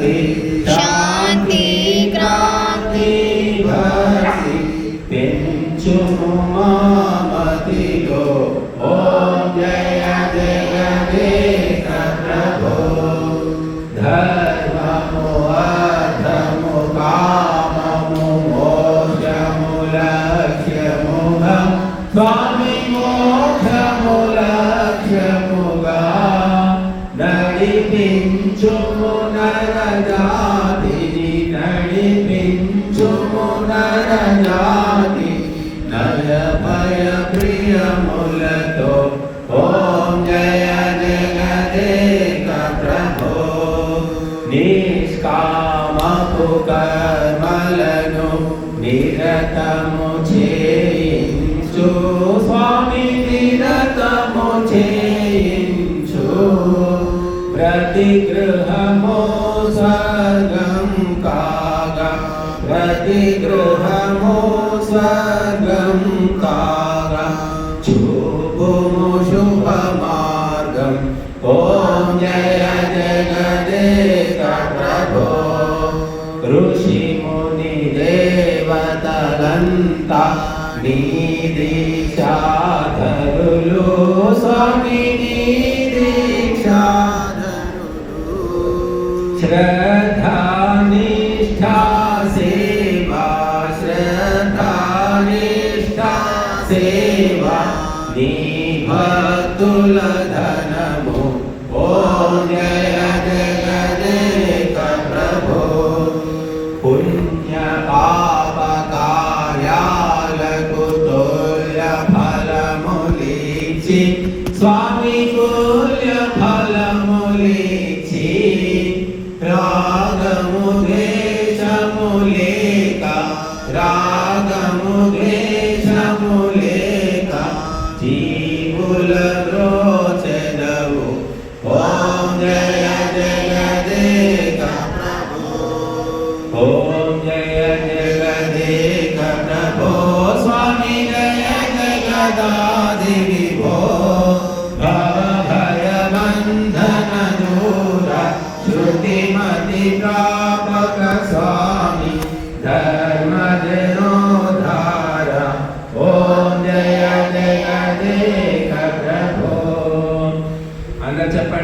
शांति, क्रांति। भक्ति पिंचु ममति गो ओम जय जय जय प्रभो धर्म मोहम काम मोक्षम लक्ष्यमुह स्वामी मोक्षम लक्ष्यमुगा नड़ी पिंचु నరజాతిని నడిపించుము నరజాతి నయ భయ ప్రియములతో ఓం జయ జగదేక ప్రభో నిష్కామపు కర్మలను నిరతము చేయించు. స్వామి నిరతము చేయించు. गृहमो स्वर्गं कारा शुभुमु शुभमार्गं ॐ जय जगदे प्रभो ऋषिमुनिदेवतलन्ता निदिशा సేవా నీ భక్తుల ధనము ఓం జయ జగదేక ప్రభో పుణ్య పాప కార్యాలకు తోల్య ఫలములిచి స్వామి తుల్య రాగము ద్వేషము రా जगादिवि भो भयबन्धनदूर श्रुतिमतिप्रापकस्वामी धर्मजनोद्धार ॐ जय जय देख प्रभो अन्न